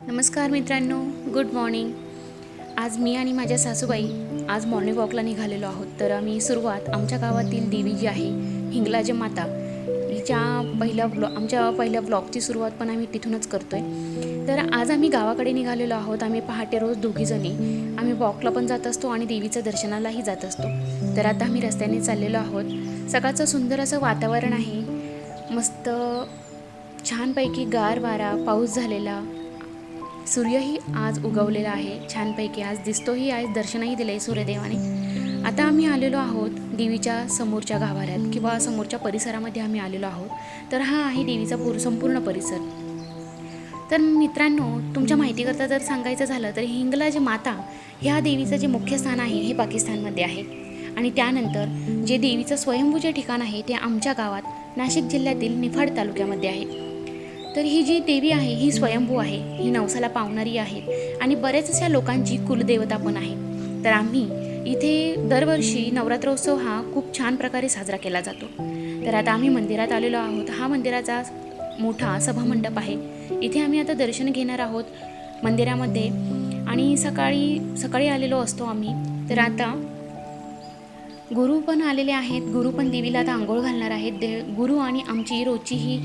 नमस्कार मित्रांनो good morning आज मी आणि माझ्या सासूबाई आज मॉर्निंग वॉकला निघालेलो आहोत. तर आम्ही सुरुवात आमच्या गावातील देवी जी आहे हिंगलाज माता. हिच्या पहिल्या ब्लॉ आमच्या पहिल्या ब्लॉगची सुरुवात पण आम्ही तिथूनच करतो आहे तर आज आम्ही गावाकडे निघालेलो आहोत. आम्ही पहाटे रोज दोघीजणी आम्ही वॉकला पण जात असतो आणि देवीचं दर्शनालाही जात असतो. तर आता आम्ही रस्त्याने चाललेलो आहोत. सकाळचं सुंदर असं वातावरण आहे. मस्त छानपैकी गार वारा पाऊस झालेला. सूर्यही आज उगवलेला आहे. छानपैकी आज दिसतोही आज दर्शनही दिलं आहे सूर्यदेवाने. आता आम्ही आलेलो आहोत देवीच्या समोरच्या गाभाऱ्यात किंवा समोरच्या परिसरामध्ये आम्ही आलेलो आहोत. तर हा आहे देवीचा पूर संपूर्ण परिसर. तर मित्रांनो तुमच्या माहितीकरता जर सांगायचं झालं तर हिंगलाज माता ह्या देवीचं जे मुख्य स्थान आहे हे पाकिस्तानमध्ये आहे. आणि त्यानंतर जे देवीचं स्वयंभू जे ठिकाण आहे ते आमच्या गावात नाशिक जिल्ह्यातील निफाड तालुक्यामध्ये आहे. तर ही जी देवी आहे ही स्वयंभू आहे ही नवसाला पावणारी आहे आणि बऱ्याच अशा लोकांची कुलदेवता पण आहे. तर आम्ही इथे दरवर्षी नवरात्रोत्सव हा खूप छान प्रकारे साजरा केला जातो. तर आता आम्ही मंदिरात आलेलो आहोत. हा मंदिराचा मोठा सभामंडप आहे. इथे आम्ही आता दर्शन घेणार आहोत मंदिरामध्ये. आणि सकाळी सकाळी आलेलो असतो आम्ही. तर आता गुरु पण आलेले आहेत. गुरु पण देवीला आता आंघोळ घालणार आहेत. दे गुरु आणि आमची रोजची ही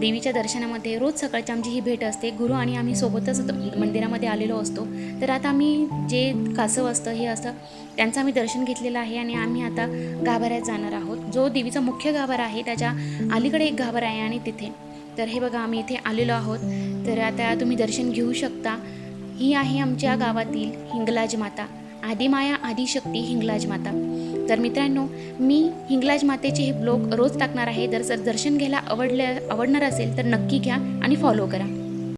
देवीच्या दर्शनामध्ये रोज सकाळची आमची ही भेट असते. गुरु आणि आम्ही सोबतच मंदिरामध्ये आलेलो असतो. तर आता आम्ही जे कासव असतं हे असतं त्यांचं आम्ही दर्शन घेतलेलं आहे आणि आम्ही आता गाभाऱ्यात जाणार आहोत. जो देवीचा मुख्य गाभारा आहे त्याच्या अलीकडे एक गाभारा आहे आणि तिथे. तर हे बघा आम्ही इथे आलेलो आहोत. तर आता तुम्ही दर्शन घेऊ शकता. ही आहे आमच्या गावातील हिंगलाज माता. आदिमाया आदिशक्ती हिंगलाज माता. तर मित्रांनो मी हिंगलाज मातेचे हे ब्लॉग रोज टाकणार आहे. जर जर दर्शन घ्यायला आवडल्या आवडणार असेल तर नक्की घ्या आणि फॉलो करा.